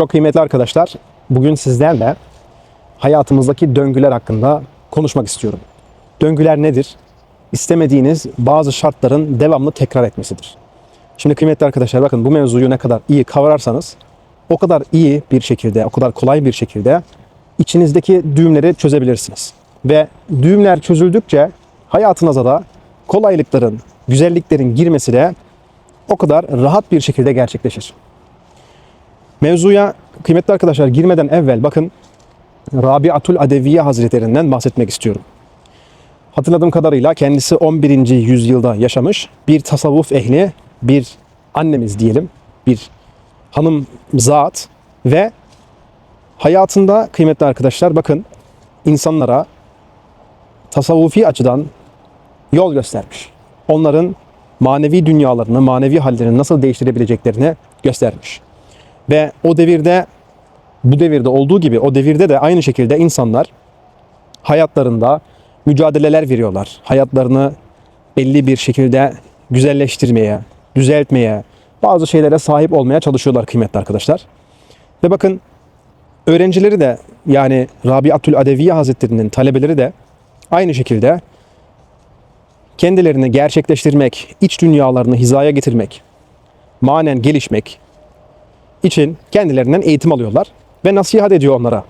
Çok kıymetli arkadaşlar, bugün sizlerle hayatımızdaki döngüler hakkında konuşmak istiyorum. Döngüler nedir? İstemediğiniz bazı şartların devamlı tekrar etmesidir. Şimdi kıymetli arkadaşlar bakın bu mevzuyu ne kadar iyi kavrarsanız o kadar iyi bir şekilde, o kadar kolay bir şekilde içinizdeki düğümleri çözebilirsiniz. Ve düğümler çözüldükçe hayatınıza da kolaylıkların, güzelliklerin girmesi de o kadar rahat bir şekilde gerçekleşir. Mevzuya kıymetli arkadaşlar girmeden evvel bakın Rabiatul Adeviye Hazretlerinden bahsetmek istiyorum. Hatırladığım kadarıyla kendisi 11. yüzyılda yaşamış bir tasavvuf ehli, bir annemiz diyelim, bir hanım zat ve hayatında kıymetli arkadaşlar bakın insanlara tasavvufi açıdan yol göstermiş. Onların manevi dünyalarını, manevi hallerini nasıl değiştirebileceklerini göstermiş. Ve o devirde bu devirde olduğu gibi o devirde de aynı şekilde insanlar hayatlarında mücadeleler veriyorlar. Hayatlarını belli bir şekilde güzelleştirmeye, düzeltmeye, bazı şeylere sahip olmaya çalışıyorlar kıymetli arkadaşlar. Ve bakın öğrencileri de yani Rabiatül Adeviye Hazretleri'nin talebeleri de aynı şekilde kendilerini gerçekleştirmek, iç dünyalarını hizaya getirmek, manen gelişmek için kendilerinden eğitim alıyorlar ve nasihat ediyor onlara.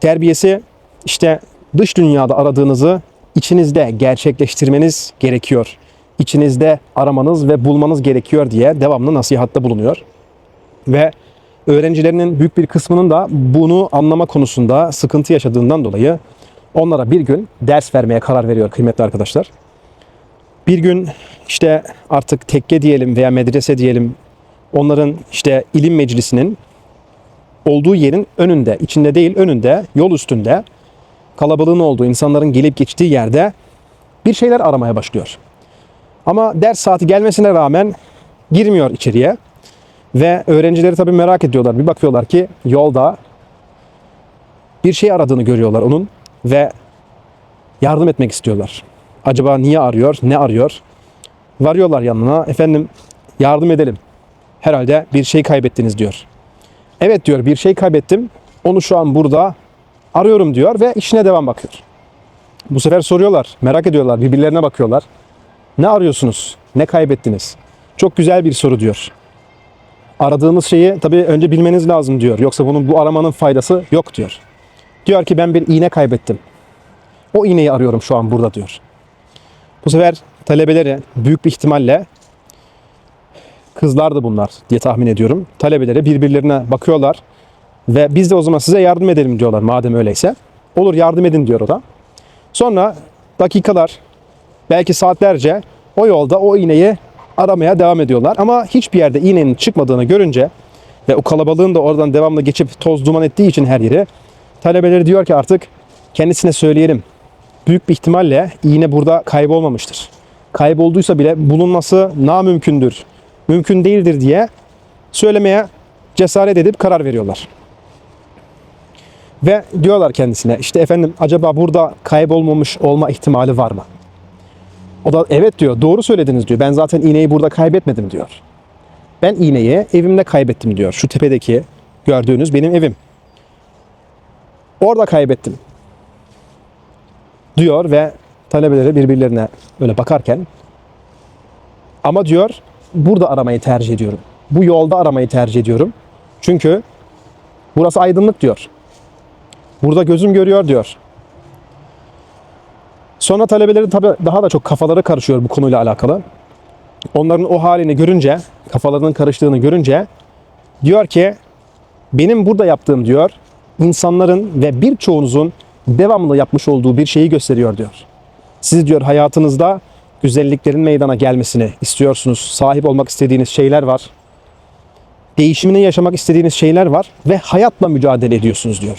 Terbiyesi işte dış dünyada aradığınızı içinizde gerçekleştirmeniz gerekiyor. İçinizde aramanız ve bulmanız gerekiyor diye devamlı nasihatte bulunuyor. Ve öğrencilerinin büyük bir kısmının da bunu anlama konusunda sıkıntı yaşadığından dolayı onlara bir gün ders vermeye karar veriyor kıymetli arkadaşlar. Bir gün işte artık tekke diyelim veya medrese diyelim onların işte ilim meclisinin olduğu yerin önünde, içinde değil önünde, yol üstünde kalabalığın olduğu, insanların gelip geçtiği yerde bir şeyler aramaya başlıyor. Ama ders saati gelmesine rağmen girmiyor içeriye. Ve öğrencileri tabii merak ediyorlar. Bir bakıyorlar ki yolda bir şey aradığını görüyorlar onun ve yardım etmek istiyorlar. Acaba niye arıyor, ne arıyor? Varıyorlar yanına. Efendim yardım edelim. Herhalde bir şey kaybettiniz diyor. Evet diyor bir şey kaybettim. Onu şu an burada arıyorum diyor ve işine devam bakıyor. Bu sefer soruyorlar, merak ediyorlar, birbirlerine bakıyorlar. Ne arıyorsunuz? Ne kaybettiniz? Çok güzel bir soru diyor. Aradığınız şeyi tabii önce bilmeniz lazım diyor. Yoksa bunun bu aramanın faydası yok diyor. Diyor ki ben bir iğne kaybettim. O iğneyi arıyorum şu an burada diyor. Bu sefer talebeleri büyük bir ihtimalle kızlar da bunlar diye tahmin ediyorum. Talebeleri birbirlerine bakıyorlar ve biz de o zaman size yardım edelim diyorlar madem öyleyse. Olur yardım edin diyor o da. Sonra dakikalar belki saatlerce o yolda o iğneyi aramaya devam ediyorlar. Ama hiçbir yerde iğnenin çıkmadığını görünce ve o kalabalığın da oradan devamlı geçip toz duman ettiği için her yeri talebeleri diyor ki artık kendisine söyleyelim. Büyük bir ihtimalle iğne burada kaybolmamıştır. Kaybolduysa bile bulunması namümkündür. Mümkün değildir diye söylemeye cesaret edip karar veriyorlar. Ve diyorlar kendisine işte efendim acaba burada kaybolmamış olma ihtimali var mı? O da evet diyor doğru söylediniz diyor. Ben zaten iğneyi burada kaybetmedim diyor. Ben iğneyi evimde kaybettim diyor. Şu tepedeki gördüğünüz benim evim. Orada kaybettim. Diyor ve talebeleri birbirlerine böyle bakarken ama diyor burada aramayı tercih ediyorum. Bu yolda aramayı tercih ediyorum. Çünkü burası aydınlık diyor. Burada gözüm görüyor diyor. Sonra talebelerin tabi daha da çok kafaları karışıyor bu konuyla alakalı. Onların o halini görünce, kafalarının karıştığını görünce diyor ki benim burada yaptığım diyor insanların ve birçoğunuzun devamlı yapmış olduğu bir şeyi gösteriyor diyor. Siz diyor hayatınızda güzelliklerin meydana gelmesini istiyorsunuz. Sahip olmak istediğiniz şeyler var. Değişimini yaşamak istediğiniz şeyler var ve hayatla mücadele ediyorsunuz diyor.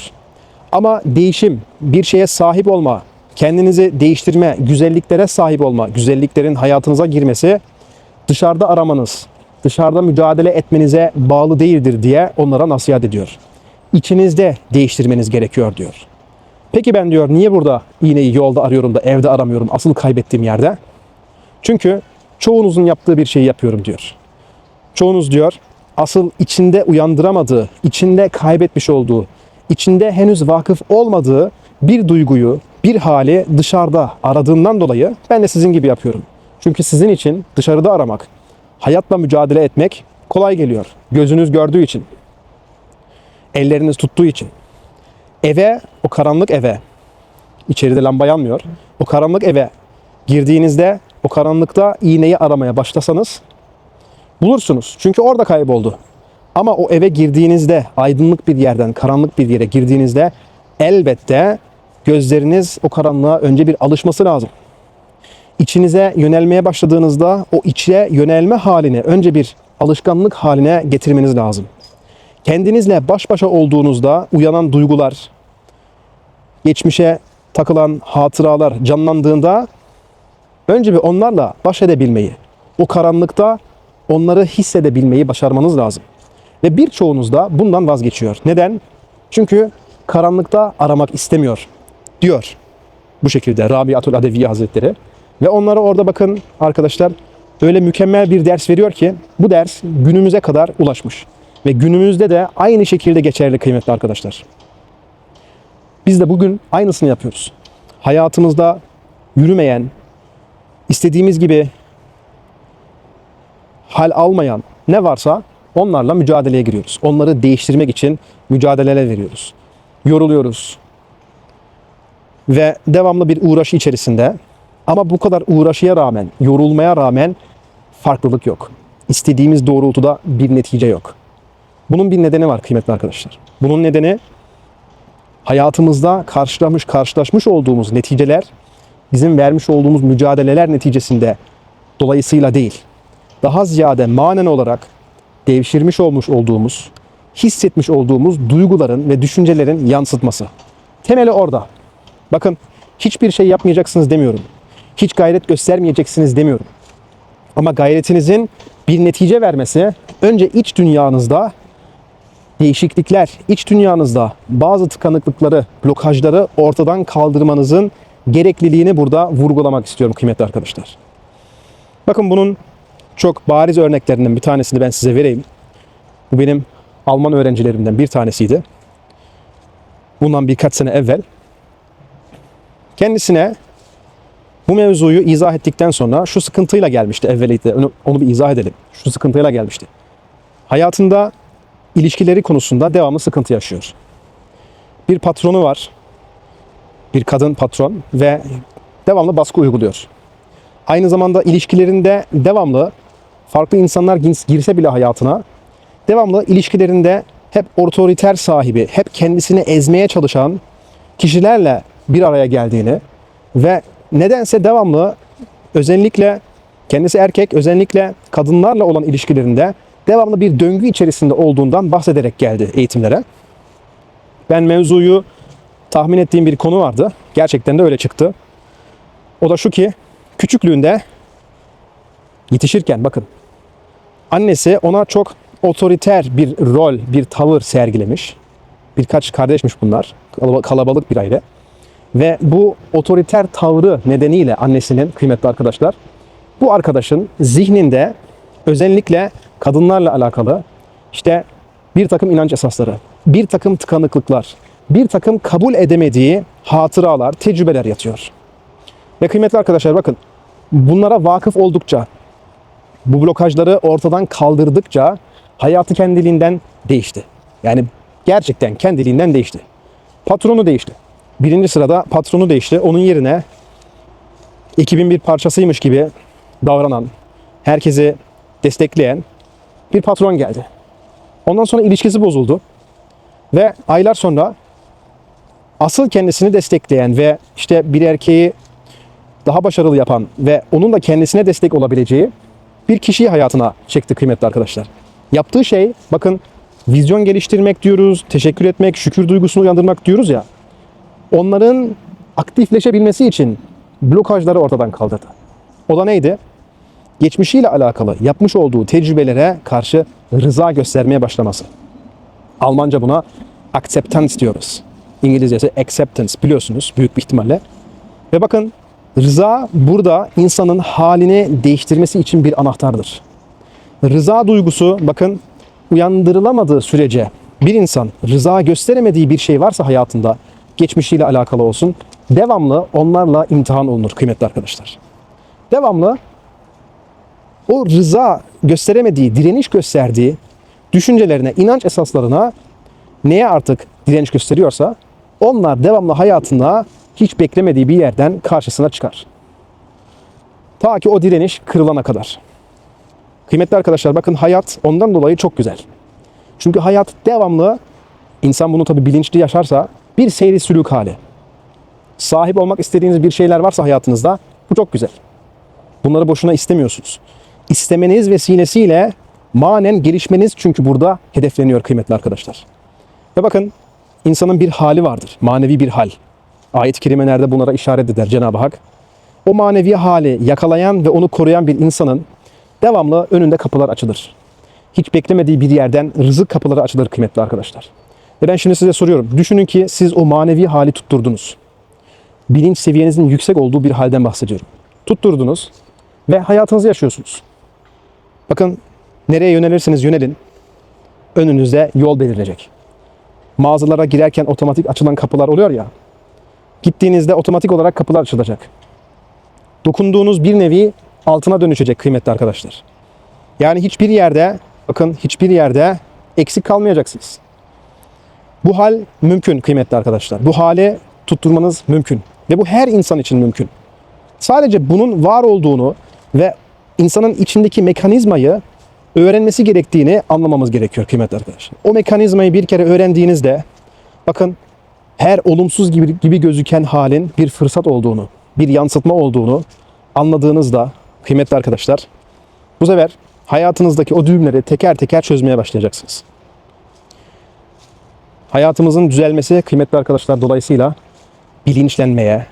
Ama değişim, bir şeye sahip olma, kendinizi değiştirme, güzelliklere sahip olma, güzelliklerin hayatınıza girmesi dışarıda aramanız, dışarıda mücadele etmenize bağlı değildir diye onlara nasihat ediyor. İçinizde değiştirmeniz gerekiyor diyor. Peki ben diyor niye burada iğneyi yolda arıyorum da evde aramıyorum asıl kaybettiğim yerde? Çünkü çoğunuzun yaptığı bir şeyi yapıyorum diyor. Çoğunuz diyor asıl içinde uyandıramadığı, içinde kaybetmiş olduğu, içinde henüz vakıf olmadığı bir duyguyu, bir hali dışarıda aradığından dolayı ben de sizin gibi yapıyorum. Çünkü sizin için dışarıda aramak, hayatla mücadele etmek kolay geliyor. Gözünüz gördüğü için, elleriniz tuttuğu için. Eve, o karanlık eve, içeride lamba yanmıyor. O karanlık eve girdiğinizde o karanlıkta iğneyi aramaya başlasanız bulursunuz. Çünkü orada kayboldu. Ama o eve girdiğinizde aydınlık bir yerden karanlık bir yere girdiğinizde elbette gözleriniz o karanlığa önce bir alışması lazım. İçinize yönelmeye başladığınızda o içe yönelme halini önce bir alışkanlık haline getirmeniz lazım. Kendinizle baş başa olduğunuzda uyanan duygular, geçmişe takılan hatıralar canlandığında önce bir onlarla baş edebilmeyi, o karanlıkta onları hissedebilmeyi başarmanız lazım. Ve birçoğunuz da bundan vazgeçiyor. Neden? Çünkü karanlıkta aramak istemiyor diyor. Bu şekilde Rabiatul Adeviye Hazretleri. Ve onlara orada bakın arkadaşlar öyle mükemmel bir ders veriyor ki bu ders günümüze kadar ulaşmış. Ve günümüzde de aynı şekilde geçerli kıymetli arkadaşlar. Biz de bugün aynısını yapıyoruz. Hayatımızda yürümeyen, istediğimiz gibi hal almayan ne varsa onlarla mücadeleye giriyoruz. Onları değiştirmek için mücadeleler veriyoruz. Yoruluyoruz. Ve devamlı bir uğraşı içerisinde ama bu kadar uğraşıya rağmen, yorulmaya rağmen farklılık yok. İstediğimiz doğrultuda bir netice yok. Bunun bir nedeni var kıymetli arkadaşlar. Bunun nedeni hayatımızda karşılamış karşılaşmış olduğumuz neticeler bizim vermiş olduğumuz mücadeleler neticesinde dolayısıyla değil. Daha ziyade manen olarak devşirmiş olmuş olduğumuz, hissetmiş olduğumuz duyguların ve düşüncelerin yansıtması. Temeli orada. Bakın hiçbir şey yapmayacaksınız demiyorum. Hiç gayret göstermeyeceksiniz demiyorum. Ama gayretinizin bir netice vermesi önce iç dünyanızda değişiklikler, iç dünyanızda bazı tıkanıklıkları, blokajları ortadan kaldırmanızın gerekliliğini burada vurgulamak istiyorum kıymetli arkadaşlar. Bakın bunun çok bariz örneklerinden bir tanesini ben size vereyim. Bu benim Alman öğrencilerimden bir tanesiydi. Bundan birkaç sene evvel. Kendisine bu mevzuyu izah ettikten sonra şu sıkıntıyla gelmişti evveliydi. Onu, onu bir izah edelim. Şu sıkıntıyla gelmişti. Hayatında ilişkileri konusunda devamlı sıkıntı yaşıyor. Bir patronu var. Bir kadın patron ve devamlı baskı uyguluyor. Aynı zamanda ilişkilerinde devamlı farklı insanlar girse bile hayatına devamlı ilişkilerinde hep otoriter sahibi, hep kendisini ezmeye çalışan kişilerle bir araya geldiğini ve nedense devamlı özellikle kendisi erkek özellikle kadınlarla olan ilişkilerinde devamlı bir döngü içerisinde olduğundan bahsederek geldi eğitimlere. Ben mevzuyu tahmin ettiğim bir konu vardı. Gerçekten de öyle çıktı. O da şu ki küçüklüğünde yetişirken bakın annesi ona çok otoriter bir rol, bir tavır sergilemiş. Birkaç kardeşmiş bunlar. Kalabalık bir aile. Ve bu otoriter tavrı nedeniyle annesinin kıymetli arkadaşlar bu arkadaşın zihninde özellikle kadınlarla alakalı işte bir takım inanç esasları, bir takım tıkanıklıklar, bir takım kabul edemediği hatıralar, tecrübeler yatıyor. Ve kıymetli arkadaşlar bakın bunlara vakıf oldukça, bu blokajları ortadan kaldırdıkça hayatı kendiliğinden değişti. Yani gerçekten kendiliğinden değişti. Patronu değişti. Birinci sırada patronu değişti. Onun yerine ekibin bir parçasıymış gibi davranan, herkesi destekleyen bir patron geldi. Ondan sonra ilişkisi bozuldu. Ve aylar sonra asıl kendisini destekleyen ve işte bir erkeği daha başarılı yapan ve onun da kendisine destek olabileceği bir kişiyi hayatına çekti kıymetli arkadaşlar. Yaptığı şey bakın vizyon geliştirmek diyoruz, teşekkür etmek, şükür duygusunu uyandırmak diyoruz ya. Onların aktifleşebilmesi için blokajları ortadan kaldırdı. O da neydi? Geçmişiyle alakalı yapmış olduğu tecrübelere karşı rıza göstermeye başlaması. Almanca buna acceptance diyoruz. İngilizcesi acceptance biliyorsunuz büyük bir ihtimalle. Ve bakın rıza burada insanın halini değiştirmesi için bir anahtardır. Rıza duygusu bakın uyandırılamadığı sürece bir insan rıza gösteremediği bir şey varsa hayatında geçmişiyle alakalı olsun devamlı onlarla imtihan olunur kıymetli arkadaşlar. Devamlı o rıza gösteremediği, direniş gösterdiği düşüncelerine, inanç esaslarına neye artık direniş gösteriyorsa onlar devamlı hayatında hiç beklemediği bir yerden karşısına çıkar. Ta ki o direniş kırılana kadar. Kıymetli arkadaşlar bakın hayat ondan dolayı çok güzel. Çünkü hayat devamlı insan bunu tabi bilinçli yaşarsa bir seyri sülük hali. Sahip olmak istediğiniz bir şeyler varsa hayatınızda bu çok güzel. Bunları boşuna istemiyorsunuz. İstemeniz vesilesiyle manen gelişmeniz çünkü burada hedefleniyor kıymetli arkadaşlar. Ve bakın insanın bir hali vardır. Manevi bir hal. Ayet-i kerimelerde bunlara işaret eder Cenab-ı Hak. O manevi hali yakalayan ve onu koruyan bir insanın devamlı önünde kapılar açılır. Hiç beklemediği bir yerden rızık kapıları açılır kıymetli arkadaşlar. Ve ben şimdi size soruyorum. Düşünün ki siz o manevi hali tutturdunuz. Bilinç seviyenizin yüksek olduğu bir halden bahsediyorum. Tutturdunuz ve hayatınızı yaşıyorsunuz. Bakın nereye yönelirseniz yönelin önünüzde yol belirleyecek. Mağazalara girerken otomatik açılan kapılar oluyor ya. Gittiğinizde otomatik olarak kapılar açılacak. Dokunduğunuz bir nevi altına dönüşecek kıymetli arkadaşlar. Yani hiçbir yerde bakın hiçbir yerde eksik kalmayacaksınız. Bu hal mümkün kıymetli arkadaşlar. Bu hale tutturmanız mümkün. Ve bu her insan için mümkün. Sadece bunun var olduğunu ve insanın içindeki mekanizmayı öğrenmesi gerektiğini anlamamız gerekiyor kıymetli arkadaşlar. O mekanizmayı bir kere öğrendiğinizde bakın her olumsuz gibi, gibi gözüken halin bir fırsat olduğunu, bir yansıtma olduğunu anladığınızda kıymetli arkadaşlar bu sefer hayatınızdaki o düğümleri teker teker çözmeye başlayacaksınız. Hayatımızın düzelmesi kıymetli arkadaşlar dolayısıyla bilinçlenmeye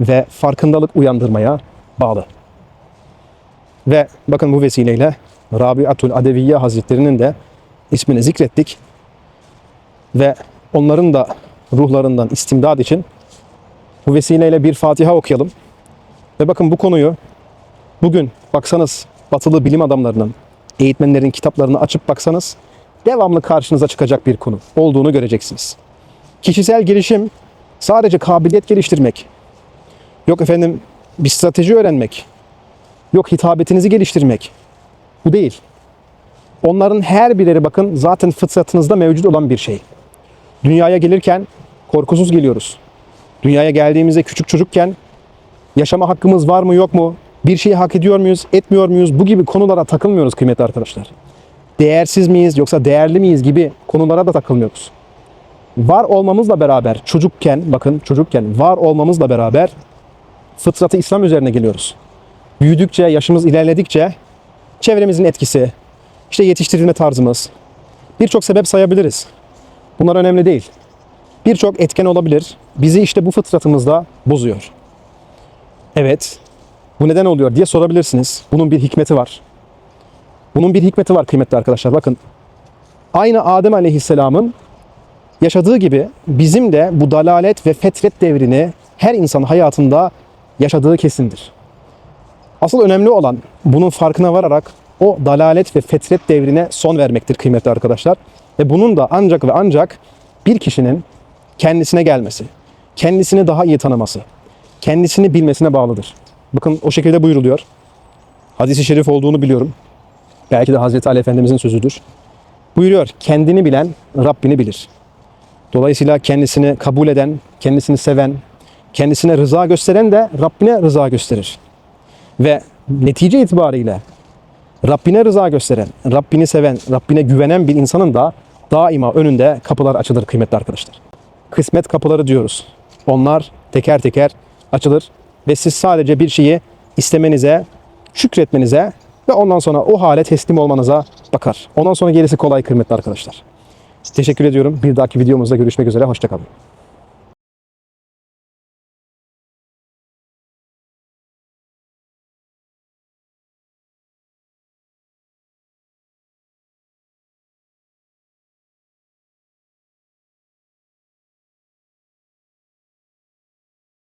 ve farkındalık uyandırmaya bağlı. Ve bakın bu vesileyle Rabiatul Adeviye Hazretlerinin de ismini zikrettik. Ve onların da ruhlarından istimdad için bu vesileyle bir Fatiha okuyalım. Ve bakın bu konuyu bugün baksanız batılı bilim adamlarının, eğitmenlerin kitaplarını açıp baksanız devamlı karşınıza çıkacak bir konu olduğunu göreceksiniz. Kişisel gelişim sadece kabiliyet geliştirmek, yok efendim bir strateji öğrenmek, yok hitabetinizi geliştirmek. Bu değil. Onların her birleri bakın zaten fıtratınızda mevcut olan bir şey. Dünyaya gelirken korkusuz geliyoruz. Dünyaya geldiğimizde küçük çocukken yaşama hakkımız var mı yok mu? Bir şeyi hak ediyor muyuz, etmiyor muyuz? Bu gibi konulara takılmıyoruz kıymetli arkadaşlar. Değersiz miyiz yoksa değerli miyiz gibi konulara da takılmıyoruz. Var olmamızla beraber çocukken bakın çocukken var olmamızla beraber fıtratı İslam üzerine geliyoruz. Büyüdükçe, yaşımız ilerledikçe çevremizin etkisi, işte yetiştirilme tarzımız, birçok sebep sayabiliriz. Bunlar önemli değil. Birçok etken olabilir. Bizi işte bu fıtratımızda bozuyor. Evet, bu neden oluyor diye sorabilirsiniz. Bunun bir hikmeti var. Bunun bir hikmeti var kıymetli arkadaşlar. Bakın, aynı Adem Aleyhisselam'ın yaşadığı gibi bizim de bu dalalet ve fetret devrini her insan hayatında yaşadığı kesindir. Asıl önemli olan bunun farkına vararak o dalalet ve fetret devrine son vermektir kıymetli arkadaşlar. Ve bunun da ancak ve ancak bir kişinin kendisine gelmesi, kendisini daha iyi tanıması, kendisini bilmesine bağlıdır. Bakın o şekilde buyuruluyor. Hadisi şerif olduğunu biliyorum. Belki de Hazreti Ali Efendimizin sözüdür. Buyuruyor, kendini bilen Rabbini bilir. Dolayısıyla kendisini kabul eden, kendisini seven, kendisine rıza gösteren de Rabbine rıza gösterir. Ve netice itibariyle Rabbine rıza gösteren, Rabbini seven, Rabbine güvenen bir insanın da daima önünde kapılar açılır kıymetli arkadaşlar. Kısmet kapıları diyoruz. Onlar teker teker açılır ve siz sadece bir şeyi istemenize, şükretmenize ve ondan sonra o hale teslim olmanıza bakar. Ondan sonra gerisi kolay kıymetli arkadaşlar. Teşekkür ediyorum. Bir dahaki videomuzda görüşmek üzere. Hoşçakalın.